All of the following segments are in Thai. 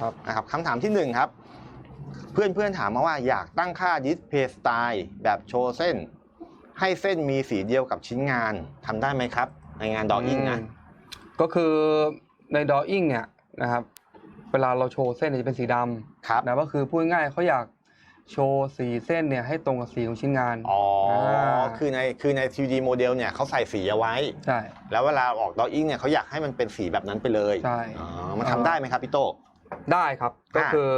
ครับนะครับคำถามที่หนึ่งครับ เพื่อนเพื่อนๆถามมาว่าอยากตั้งค่า display style แบบโชว์เส้น ให้เส้นมีสีเดียวกับชิ้นงานทำได้ไหมครับ ในงานดออิ่งนะมก็คือในดออิ่งเนี่ยนะครับเวลาเราโชว์เส้นเนี่ยจะเป็นสีดครับำนะก็คือพูดง่ายๆเขาอยากโชว์สีเส้นเนี่ยให้ตรงกับสีของชิ้นงาน อ๋ออาาคือในคือใน 3D โมเดลเนี่ยเขาใส่สีเอาไว้ ใช่ แล้วเวลาออกดออิ่งเนี่ยเขาอยากให้มันเป็นสีแบบนั้นไปเลย ใช่อ๋อมันทำได้ไหมครับพี่โต ได้ครับก็อ่าคือ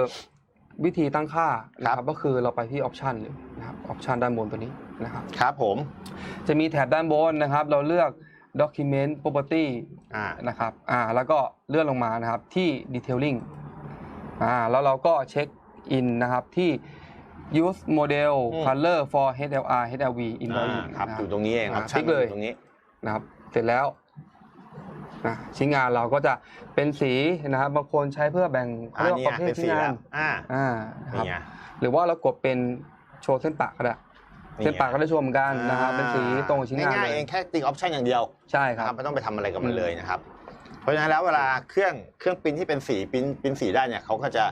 วิธีตั้งค่านะคครัรับบก็คือเราไปที่ออปชันเลยนะครับออปชันด้านบนตัวนี้นะครับครับผมจะมีแถบด้านบนนะครับ เราเลือก document property อ่านะครับอ่าแล้วก็เลื่อนลงมานะครับที่ detailing อ่าแล้วเราก็เช็คอินนะครับที่ use model อืม color for HLR HLV in อ่า drawing ครับนะอยู่ตรงนี้เองครับอ่าคลิกเลยตรงนี้นะครับเสร็จแล้ว นะชิ้นงานเราก็จะเป็นสีนะครับบางคนใช้เพื่อแบ่งเขาอ่าเรียกว่าเนี่ประเภทยเป็นสีชิ้นงาแล้นวอ่าอ่านะครับนี่ไงหรือว่าเรากดเป็นโชว์เส้นปากก็ได้นี่เส้นปากก็ได้โชว์เหมือนกันนะครับเป็นสีตรงกับชิ้นงานง่ายเลๆเองยแค่ติ๊กออปชันอย่างเดียวใช่คนะรัครับบไม่ต้องไปทำอะไรกับมันอืมเลยนะครับ เพราะฉะนั้นแล้วเวลาเครื่องเครื่องปริ้นที่เป็นสีปริ้นปริ้นสีได้เนี่ยเขาก็จะ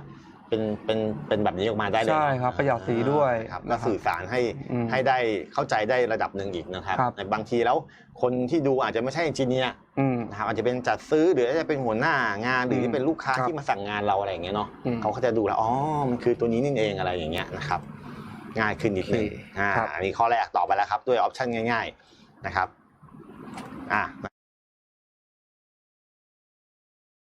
เป็นเป็นเป็นแบบนี้ออกมาได้เลยใช่ครับประหยัดสีด้วยครับนะก็ครับสื่อสารให้อืมให้ได้เข้าใจได้ระดับหนึ่งอีกนะครับครับแต่บางทีแล้วคนที่ดูอาจจะไม่ใช่เอนจิเนียร์อืมนะครับอาจจะเป็นจัดซื้อหรืออาจจะเป็นหัวหน้างาน หรืออืมเป็นลูกค้าครับที่มาสั่งงานเราอะไรอย่างเงี้ยเนาะอืมเขาก็จะดูแล้วอ๋อมันคือตัวนี้นี่เองอะไรอย่างเงี้ยนะครับง่ายขึ้นนิดนึงโอเคอ่าครับอันนี้ข้อแรกตอบไปแล้วครับ ด้วยออปชันง่าย ๆนะครับอ่า